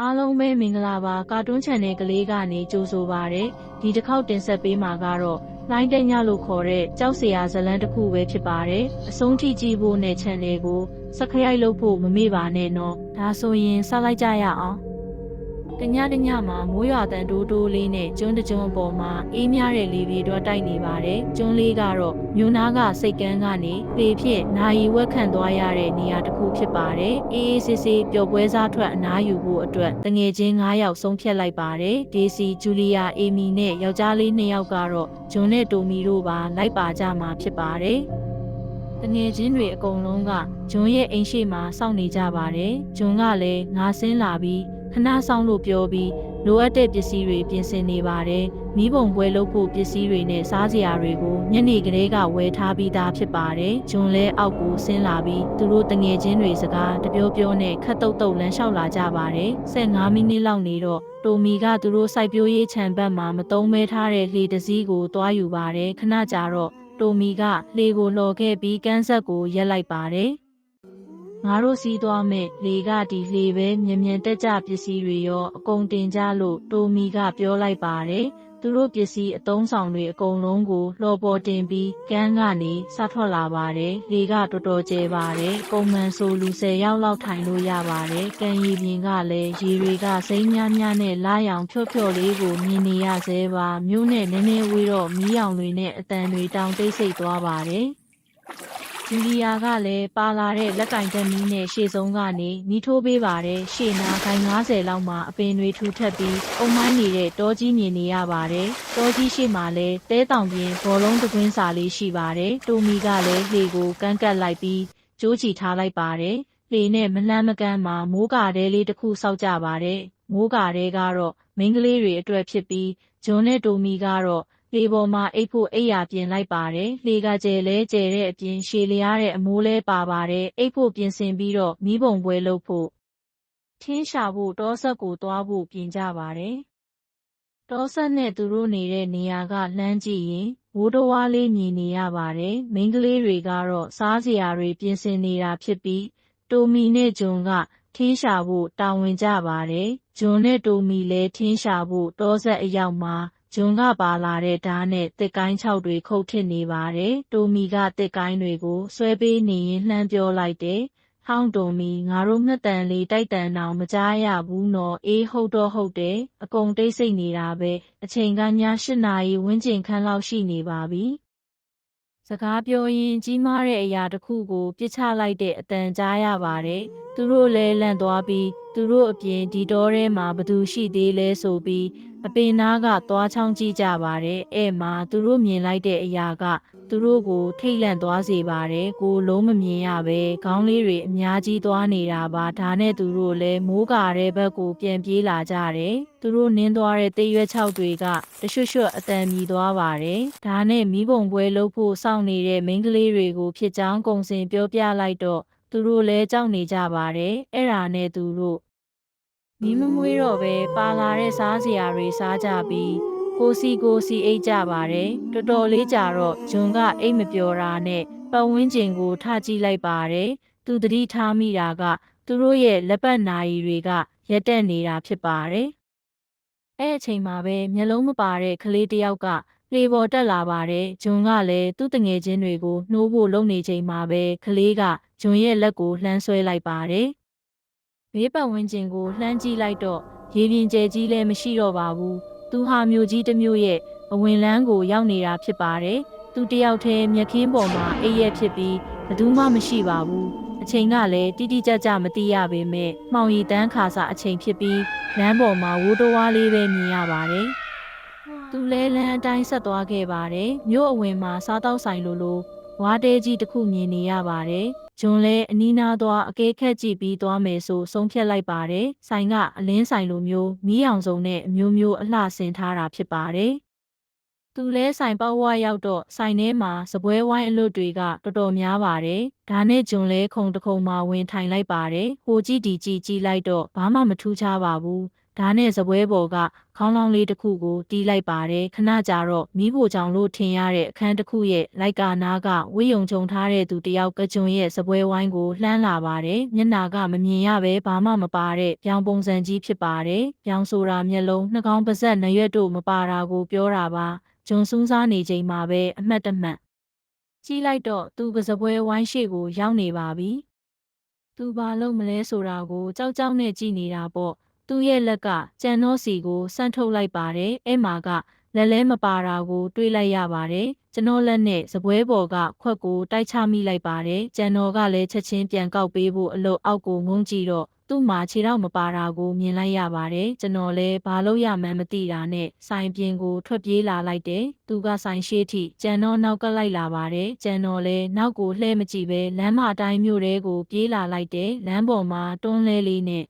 အားလုံးပဲမင်္ဂလာပါကာတွန်း channel ကလေးကနေကြိုဆိုပါရစေဒီတစ်ခေါက်တင်ဆက်ပေးမှာကတော့လိုင်းတညလို့ခေါ်တဲ့ကြောက်စရာဇလန်းတစ်ခုပဲဖြစ်ပါတယ်အဆုံးထိကြည့်ဖို့နဲ့ channel ကို subscribe လုပ်ဖို့မမေ့ပါနဲ့နော်ဒါဆိုရင်ဆက်လိုက်ကြရအောင် တညတညမှာမိုးရွာတန်တိုးတိုးလေးနဲ့ကျွန်းတကျွန်းအပေါ်မှာအေးမြတဲ့လေပြေတော့တိုက်နေပါတယ်ကျွန်းလေးကတော့မြို့နာကစိတ်ကန်းကနေပေဖြစ်နာယီဝက်ခံသွားရတဲ့နေရာတစ်ခုဖြစ်ပါတယ်အေးအေးဆေးဆေးပျော်ပွဲစားထွက်အနားယူဖို့အတွက်တငယ်ချင်း9ယောက်ဆုံးဖြတ်လိုက်ပါတယ်ဒေးစီဂျူလီယာအေမီနဲ့ယောက်ျားလေး2ယောက်ကတော့ဂျွန်နဲ့တိုမီတို့ပါလိုက်ပါကြမှာဖြစ်ပါတယ်တငယ်ချင်းတွေအကုန်လုံးကဂျွန်ရဲ့အိမ်ရှိမှာစောင့်နေကြပါတယ်ဂျွန်ကလည်းငါဆင်းလာပြီး ခဏဆောင်လို့ပြောပြီးလိုအပ်တဲ့ပစ္စည်းတွေပြင်ဆင်နေပါတယ်။မိဘုံပွဲလုပ်ဖို့ပစ္စည်းတွေနဲ့စားစရာတွေကိုညနေကလေးကဝယ်ထားပြီးသားဖြစ်ပါတယ်။ဂျွန်လဲအောက်ကိုဆင်းလာပြီးသူတို့တငယ်ချင်းတွေစကားတပြောပြောနဲ့ခတ်တုတ်တုတ်လမ်းလျှောက်လာကြပါတယ်။15မိနစ်လောက်နေတော့တိုမီကသူတို့စိုက်ပျိုးရေးခြံဘက်မှာမတုံးမဲထားတဲ့လှေတစ်စီးကိုတွားယူပါတယ်။ခဏကြာတော့တိုမီကလှေကိုလှော်ခဲ့ပြီးကန်းဆက်ကိုရက်လိုက်ပါတယ်။ ငါတို့စီးသွားမဲ့လေကဒီလေပဲမြင်မြန်တက်ကြပစ္စည်းတွေရောအကုန်တင်ကြလို့တိုမီကပြောလိုက်ပါတယ်။သူတို့ပစ္စည်းအသုံးဆောင်တွေအကုန်လုံးကိုလှော်ပေါ်တင်ပြီးကန်းကနေစထွက်လာပါတယ်။လေကတော်တော်ကျဲပါတယ်။ပုံမှန်ဆိုလူ၁၀ယောက်လောက်ထိုင်လို့ရပါတယ်။ကံရည်ပြင်ကလည်းရေတွေကစိမ်းများများနဲ့လာရောင်ဖြော့ဖြော့လေးကိုမြင်နေရသေးပါ။မြို့နဲ့နည်းနည်းဝေးတော့မီးရောင်တွေနဲ့အတန်တွေတောင်တိတ်ဆိတ်သွားပါတယ်။ ဂျူလီယာကလည်းပါလာတဲ့လက်ကင်တက်မီးနဲ့ရှေ့ဆုံးကနေမီးထိုးပေးပါတယ်ရှေ့နာခိုင်90လောက်မှာအပင်တွေထူထပ်ပြီးအုံမိုင်းနေတဲ့တောကြီးမြင်နေရပါတယ်တောကြီးရှိမှလည်းတဲတောင်ပြင်ဘောလုံးတကွင်းစာလေးရှိပါတယ်တိုမီကလည်းလေကိုကန်းကတ်လိုက်ပြီးကြိုးချီထားလိုက်ပါတယ်လေနဲ့မလှမ်းမကမ်းမှာမိုးကာတဲလေးတစ်ခုစောက်ကြပါတယ်မိုးကာတဲကတော့မိန်းကလေးတွေအတွက်ဖြစ်ပြီးဂျွန်နဲ့တိုမီကတော့ လေပေါ်မှာအိတ်ဖို့အိတ်ရာပြင်လိုက်ပါတယ်။လေကကျဲလဲကျဲတဲ့အပြင်ရှည်လျားတဲ့အမိုးလဲပါပါတယ်။အိတ်ဖို့ပြင်ဆင်ပြီးတော့မီးပုံပွဲလုပ်ဖို့ထင်းရှာဖို့တောဆက်ကိုသွားဖို့ပြင်ကြပါတယ်။တောဆက်နဲ့သူတို့နေတဲ့နေရာကလှမ်းကြည့်ရင်ဝိုးတော်ဝါးလေးမြင်နေရပါတယ်။မိန်းကလေးတွေကတော့စားစရာတွေပြင်ဆင်နေတာဖြစ်ပြီးတိုမီနဲ့ဂျွန်ကထင်းရှာဖို့တာဝန်ကြပါတယ်။ဂျွန်နဲ့တိုမီလည်းထင်းရှာဖို့တောဆက်အရောက်မှာ ဂျွန်ကပါလာတဲ့ဓာတ်နဲ့တစ်ကိုင်း၆တွေခုတ်ထစ်နေပါတယ်။တိုမီကတစ်ကိုင်းတွေကိုဆွဲပေးနေရင်လှမ်းပြောလိုက်တယ်။ဟောင်းတိုမီငါတို့နှစ်တန်လေးတိုက်တန်တောင်မကြားရဘူးနော်အေးဟုတ်တော့ဟုတ်တယ်အကုန်တိတ်ဆိတ်နေတာပဲအချိန်ကည၈နာရီဝန်းကျင်ခန်းလောက်ရှိနေပါပြီစကားပြောရင်ကြီးမားတဲ့အရာတစ်ခုကိုပြစ်ချလိုက်တဲ့အတန်ကြားရပါတယ်သူတို့လဲလန့်သွားပြီးသူတို့အပြင်ဒီတောထဲမှာဘသူရှိသေးလဲဆိုပြီး အပင်နာကသွားချောင်းကြည့်ကြပါတယ်အဲ့မှာသူတို့မြင်လိုက်တဲ့အရာက သူတို့ကိုထိတ်လန့်သွားစေပါတယ်ကိုလုံးမမြင်ရပဲခေါင်းလေးတွေအများကြီးသွားနေတာပါဒါနဲ့သူတို့လည်းမိုးကာတဲ့ဘက်ကိုပြန်ပြေးလာကြတယ်သူတို့နင်းသွားတဲ့တိတ်ရွက်ချောက်တွေကတရွှွတ်ရွှွတ်အတန်မြည်သွားပါတယ်ဒါနဲ့မိဘုံပွဲလုပ်ဖို့စောင့်နေတဲ့မိန်းကလေးတွေကိုဖြစ်ကြောင်းကုံစင်ပြောပြလိုက်တော့သူတို့လည်းကြောက်နေကြပါတယ်အဲ့ဒါနဲ့သူတို့ မီးမမွေးတော့ပဲပါလာတဲ့စားစရာတွေစားကြပြီးကိုစီကိုစီအိတ်ကြပါတယ်တော်တော်လေးကြာတော့ဂျွန်ကအိတ်မပြောတာနဲ့ပတ်ဝန်းကျင်ကိုထကြည့်လိုက်ပါတယ်သူတတိထားမိတာက သူတို့ရဲ့လက်ပတ်နာရီတွေကရက်တက်နေတာဖြစ်ပါတယ်အဲ့အချိန်မှာပဲမျက်လုံးမပါတဲ့ကလေးတစ်ယောက်ကလေပေါ်တက်လာပါတယ်ဂျွန်ကလည်းသူ့တငယ်ချင်းတွေကိုနှိုးဖို့လုပ်နေချိန်မှာပဲကလေးကဂျွန်ရဲ့လက်ကိုလှမ်းဆွဲလိုက်ပါတယ် ဘေးပတ်ဝန်းကျင်ကိုလှမ်းကြည့်လိုက်တော့ရေပြင်ကျဲကြီးလည်းမရှိတော့ပါဘူးသူဟာမျိုးကြီးတစ်မျိုးရဲ့အဝင်လန်းကိုရောက်နေတာဖြစ်ပါတယ်သူတယောက်တည်းမျက်ခင်းပေါ်မှာအိပ်ရက်ဖြစ်ပြီးဘယ်သူမှမရှိပါဘူးအချိန်ကလည်းတိတိကျကျမသိရပေမဲ့မှောင်ရီတန်းခါစာအချိန်ဖြစ်ပြီးလမ်းပေါ်မှာဝိုးတော်ဝါးလေးပဲမြင်ရပါတယ်သူလဲလန်းအတိုင်းဆက်သွားခဲ့ပါတယ်မြို့အဝင်မှာစားတောက်ဆိုင်လိုလို ဝါးတဲကြီးတစ်ခုမြင်နေရပါတယ်ဂျွန်လဲအနီးနားသွားအကဲခက်ကြည့်ပြီးသွားမယ်ဆိုဆုံးဖြတ်လိုက်ပါတယ်။ဆိုင်ကအလင်းဆိုင်လိုမျိုးမီးအောင်စုံနဲ့အမျိုးမျိုးအလှဆင်ထားတာဖြစ်ပါတယ်။သူလဲဆိုင်ပေါက်ဝရောက်တော့ဆိုင်ထဲမှာစပွဲဝိုင်းအလွတ်တွေကတော်တော်များပါတယ်။ဒါနဲ့ဂျွန်လဲခုံတခုံမှာဝင်ထိုင်လိုက်ပါတယ်။ဟိုကြည့်ဒီကြည့်ကြည့်လိုက်တော့ဘာမှမထူးခြားပါဘူး။ ဓာနဲ့စပွဲပေါ်ကခေါင်းလောင်းလေးတစ်ခုကိုတီးလိုက်ပါတယ်ခဏကြာတော့မိဖို့ကြောင့်လို့ထင်ရတဲ့အခန်းတစ်ခုရဲ့လိုက်ကာနာကဝိယုံချုံထားတဲ့သူတယောက်ကကြွန်ရဲ့စပွဲဝိုင်းကိုလှမ်းလာပါတယ်မျက်နာကမမြင်ရပဲဘာမှမပါတဲ့ပြောင်ပုံစံကြီးဖြစ်ပါတယ်ပြောင်ဆိုတာမျက်လုံးနှာခေါင်းပါးစပ်နှရွက်တို့မပါတာကိုပြောတာပါဂျွန်စူးစားနေချိန်မှာပဲအမှတ်တမှတ်ကြည့်လိုက်တော့သူကစပွဲဝိုင်းရှိကိုရောက်နေပါပြီသူဘာလို့မလဲဆိုတာကိုကြောက်ကြောက်နဲ့ကြည့်နေတာပေါ့ သူ့ရဲ့လက်ကကြံတော့စီကိုဆန့်ထုတ်လိုက်ပါတယ်။အဲ့မှာကလက်လဲမပါတာကို တွေးလိုက်ရပါတယ်။ကျွန်တော်လက်နဲ့စပွဲပေါ်ကခွက်ကိုတိုက်ချမိလိုက်ပါတယ်။ကြံတော်ကလည်းချက်ချင်းပြန်ကောက်ပေးဖို့အလို့အောက်ကိုငုံကြည့်တော့သူ့မှာခြေထောက်မပါတာကိုမြင်လိုက်ရပါတယ်။ကျွန်တော်လည်းဘာလို့ရမှန်းမသိတာနဲ့ဆိုင်ပြင်ကိုထွက်ပြေးလာလိုက်တယ်။သူကဆိုင်ရှိထိကြံတော်နောက်ကလိုက်လာပါတယ်။ကြံတော်လည်းနောက်ကိုလှဲမကြည့်ပဲလမ်းမအတိုင်းမြို့တဲကိုပြေးလာလိုက်တယ်။လမ်းပေါ်မှာတွန်းလဲလေးနဲ့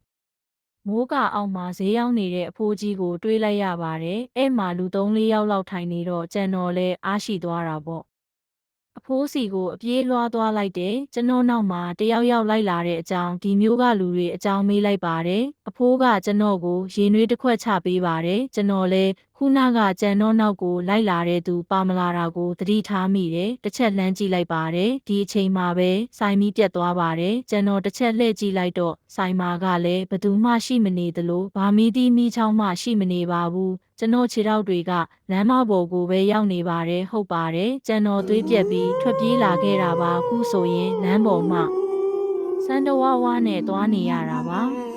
မိုးကအောက်မှာဈေးရောက်နေတဲ့အဖိုးကြီးကို တွေးလိုက်ရပါတယ်။အဲ့မှာလူ၃၄ယောက်လောက်ထိုင်နေတော့ကြံတော်လဲအားရှိသွားတာပေါ့။အဖိုးစီကိုအပြေးလွှားသွားလိုက်တယ်။ကျွန်တော်နောက်မှာတယောက်ယောက်လိုက်လာတဲ့အကြောင်းဒီမျိုးကလူတွေအကြောင်းမေးလိုက်ပါတယ်။အဖိုးကကျွန်တော်ကိုရေနွေးတစ်ခွက်ချပေးပါတယ်။ကျွန်တော်လဲ ခုနကကြံတော်နောက်ကိုလိုက်လာတဲ့သူပါမလာတာကိုသတိထားမိတယ်။တစ်ချက်လှမ်းကြည့်လိုက်ပါတယ်။ဒီအချိန်မှာပဲဆိုင်မီးပြတ်သွားပါတယ်။ကျွန်တော်တစ်ချက်လှည့်ကြည့်လိုက်တော့ဆိုင်မာကလည်းဘသူမှရှိမနေသလိုဘာမီးသီးမီးချောင်းမှရှိမနေပါဘူး။ကျွန်တော်ခြေထောက်တွေကလမ်းမပေါ်ကိုပဲရောက်နေပါတယ်ဟုတ်ပါတယ်။ကျွန်တော်သွေးပြက်ပြီးထွက်ပြေးလာခဲ့တာပါခုဆိုရင်လမ်းပေါ်မှာစန္ဒဝဝနဲ့သွားနေရတာပါ။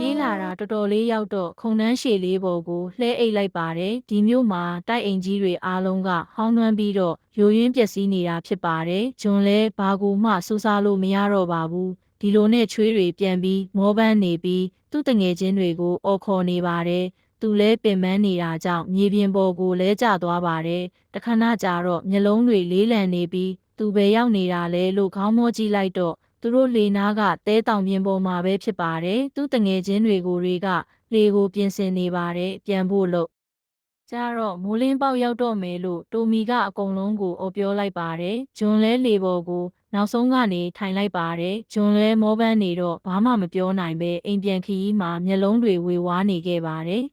ပြေးလာတာတော်တော်လေးရောက်တော့ခုံနှန်းရှည်လေးပေါ်ကိုလှဲအိတ်လိုက်ပါတယ်ဒီမျိုးမှာတိုက်အိမ်ကြီးတွေအားလုံးကဟောင်းနှွမ်းပြီးတော့ယိုယွင်းပျက်စီးနေတာဖြစ်ပါတယ်ဂျွန်လဲဘာကူမှစူးစားလို့မရတော့ပါဘူးဒီလိုနဲ့ချွေးတွေပြန်ပြီးမောပန်းနေပြီးသူ့တငယ်ချင်းတွေကိုအော်ခေါ်နေပါတယ်သူလဲပင်ပန်းနေတာကြောင့်မြေပြင်ပေါ်ကိုလဲကျသွားပါတယ်တခဏကြာတော့မျက်လုံးတွေလေးလံနေပြီးသူပဲရောက်နေတာလဲလို့ခေါင်းမောကြည့်လိုက်တော့ သူတို့လေနာကတဲတောင်ပြင်ပေါ်မှာပဲဖြစ်ပါတယ်သူတငယ်ချင်းတွေကိုတွေကလေကိုပြင်ဆင်နေပါတယ်ပြန်ဖို့လို့ကြတော့မိုးလင်းပေါက်ရောက်တော့မယ်လို့တိုမီကအကုန်လုံးကိုအော်ပြောလိုက်ပါတယ်ဂျွန်လဲလေပေါ်ကိုနောက်ဆုံးကနေထိုင်လိုက်ပါတယ်ဂျွန်လဲမောပန်းနေတော့ဘာမှမပြောနိုင်ပဲအိမ်ပြန်ခရီးမှာမျက်လုံးတွေဝေဝါးနေခဲ့ပါတယ်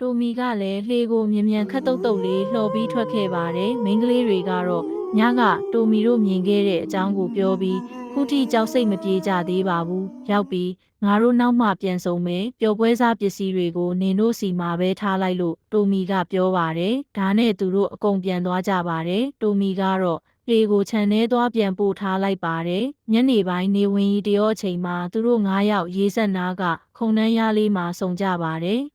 တိုမီကလည်းလှေကိုမြ мян ခတ်တုတ်တုတ်လေးလှော်ပြီးထွက်ခဲ့ပါတယ်။မိန်းကလေးတွေကတော့ညကတိုမီတို့မြင်ခဲ့တဲ့အကြောင်းကိုပြောပြီး ခုထိကြောက်စိတ်မပြေကြသေးပါဘူး။ရောက်ပြီးငါတို့နောက်မှပြန်ဆုံမယ်။ပျော်ပွဲစားပစ္စည်းတွေကိုနင်တို့စီမှာပဲထားလိုက်လို့တိုမီကပြောပါတယ်။ဒါနဲ့သူတို့အကုန်ပြန်သွားကြပါတယ်။တိုမီကတော့လေကိုခြံထဲသွားပြန်ပို့ထားလိုက်ပါတယ်။ညနေပိုင်းနေဝင်ကြီးတရောအချိန်မှာသူတို့၅ယောက်ရေးဆက်နာကခုံနှန်းရလေးမှာစုံကြပါတယ်။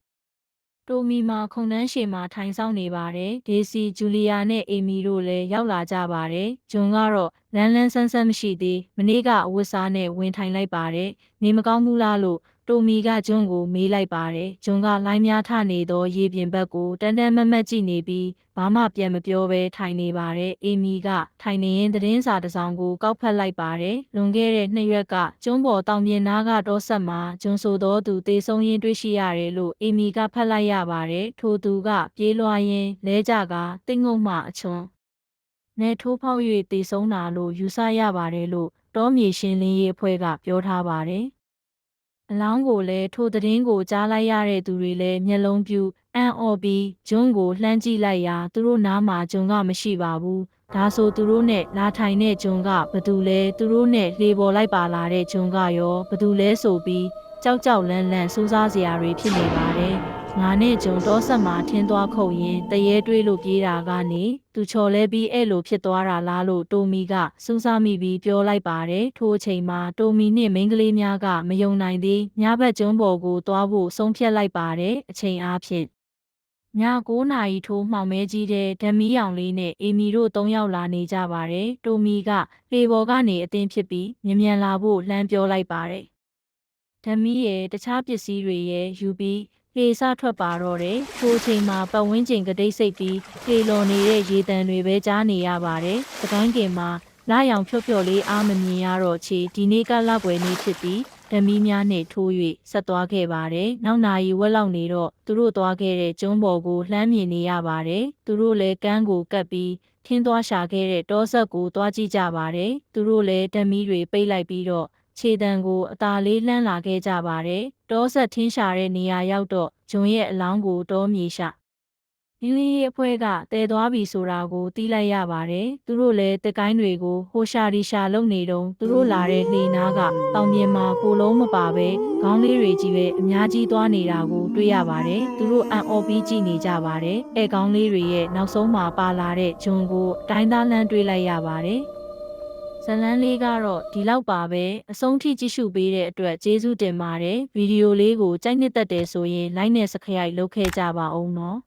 တိုမီမှာခုံနှန်းရှည်မှာထိုင်ဆောင်နေပါတယ်။ဒေစီဂျူလီယာနဲ့အေမီတို့လည်းရောက်လာကြပါတယ်။ဂျွန်ကတော့လန်းလန်းဆန်းဆန်းမရှိသေးမနေ့ကအဝတ်စားနဲ့ဝင်ထိုင်လိုက်ပါတယ်။နေမကောင်းဘူးလားလို့ တိုမီကဂျွန်ကိုမေးလိုက်ပါတယ်။ဂျွန်ကလိုင်းများထနေသောရေပြင်ဘက်ကိုတန်တန်မတ်မတ်ကြည့်နေပြီးဘာမှပြန်မပြောဘဲထိုင်နေပါတယ်။အေမီကထိုင်နေရင်သတင်းစာတစ်စောင်ကိုကောက်ဖက်လိုက်ပါတယ်။လွန်ခဲ့တဲ့နှစ်ရက်ကကျွန်းပေါ်တောင်ပြင်နားကတော့ဆက်မှာဂျွန်ဆိုသောသူတေဆုံးရင်းတွေ့ရှိရတယ်လို့အေမီကဖတ်လိုက်ရပါတယ်။ထိုသူကပြေးလွှားရင်းလဲကြကတင်းငုံမှအချွန်းနဲ့ထိုးဖောက်၍တေဆုံးတာလို့ယူဆရပါတယ်လို့တောမြေရှင်းလင်းရေးအဖွဲ့ကပြောထားပါတယ်။ အလောင်းကိုလည်းထိုသတင်းကိုကြားလိုက်ရတဲ့သူတွေလည်းမျက်လုံးပြူအံ့ဩပြီးဂျွန်းကိုလှမ်းကြည့်လိုက်ရာသူတို့နားမှာဂျွန်းကမရှိပါဘူးဒါဆိုသူတို့နဲ့လာထိုင်တဲ့ဂျွန်းကဘသူလဲသူတို့နဲ့လေပေါ်လိုက်ပါလာတဲ့ဂျွန်းကရောဘသူလဲဆိုပြီးကြောက်ကြောက်လန့်လန့်စူးစားစရာတွေဖြစ်နေပါတယ် ငါနဲ့ဂျွန်တောဆက်မှာထင်းသွားခုတ်ရင်တရေတွေးလို့ပြေးတာကနေသူချော်လဲပြီးအဲ့လိုဖြစ်သွားတာလားလို့တိုမီကစူးစားမိပြီးပြောလိုက်ပါတယ်ထိုအချိန်မှာတိုမီနဲ့မိန်းကလေးများကမယုံနိုင်သေးညဘက်ကျွန်းပေါ်ကိုသွားဖို့ဆုံးဖြတ်လိုက်ပါတယ်အချိန်အားဖြင့် ည9နာရီထိုးမှောင်မဲကြီးတဲ့ဓမီရောင်လေးနဲ့အေမီတို့၃ယောက်လာနေကြပါတယ်။တိုမီကလေပေါ်ကနေအသင်းဖြစ်ပြီးမြ мян လာဖို့လှမ်းပြောလိုက်ပါတယ်။ဓမီရဲ့တခြားပစ္စည်းတွေရဲ့ယူပြီး လေစထွက်ပါတော့တယ်။ထိုအချိန်မှာပတ်ဝန်းကျင်ကတိတ်ဆိတ်ပြီးလေလော်နေတဲ့ရေတံတွေပဲကြားနေရပါတယ်။သကိုင်းကင်မှာလာရောင်ဖြော့ဖြော့လေးအားမမြင်ရတော့ချေဒီနေ့ကလောက်ွယ်နေဖြစ်ပြီးဓမီများနဲ့ထိုး၍ဆက်သွားခဲ့ပါတယ်။နောက်နာရီဝက်လောက်နေတော့သူတို့သွားခဲ့တဲ့ကျုံးပေါ်ကိုလှမ်းမြင်နေရပါတယ်။သူတို့လည်းကမ်းကိုကပ်ပြီးထင်းသွားရှာခဲ့တဲ့တောဆက်ကိုသွားကြည့်ကြပါတယ်။သူတို့လည်းဓမီတွေပိတ်လိုက်ပြီးတော့ ခြေတံကိုအသာလေးလှမ်းလာခဲ့ကြပါတယ်တောဆက်ထင်းရှာတဲ့နေရာရောက်တော့ဂျွန်ရဲ့အလောင်းကိုတောမြေရှာလင်းလေးရဲ့အဖွဲ့ကတည်သွားပြီဆိုတာကိုသိလိုက်ရပါတယ်သူတို့လည်းတကိုင်းတွေကိုဟိုရှာဒီရှာလုပ်နေတုန်းသူတို့လာတဲ့လေနားကတောင်ပြင်မှာကိုလုံးမပါပဲခေါင်းလေးတွေကြီးပဲအများကြီးသွားနေတာကိုတွေ့ရပါတယ်သူတို့အံ့ဩပြီးကြည့်နေကြပါတယ်အဲခေါင်းလေးတွေရဲ့နောက်ဆုံးမှာပါလာတဲ့ဂျွန်ကိုအတိုင်းသားလန်းတွေ့လိုက်ရပါတယ် ဇလန်းလေးကတော့ဒီလောက်ပါပဲအဆုံးထိကြည့်ရှုပေးတဲ့အတွက်ကျေးဇူးတင်ပါတယ်ဗီဒီယိုလေးကိုကြိုက်နှစ်သက်တယ်ဆိုရင် like နဲ့ subscribe လုပ်ခဲ့ကြပါဦးနော်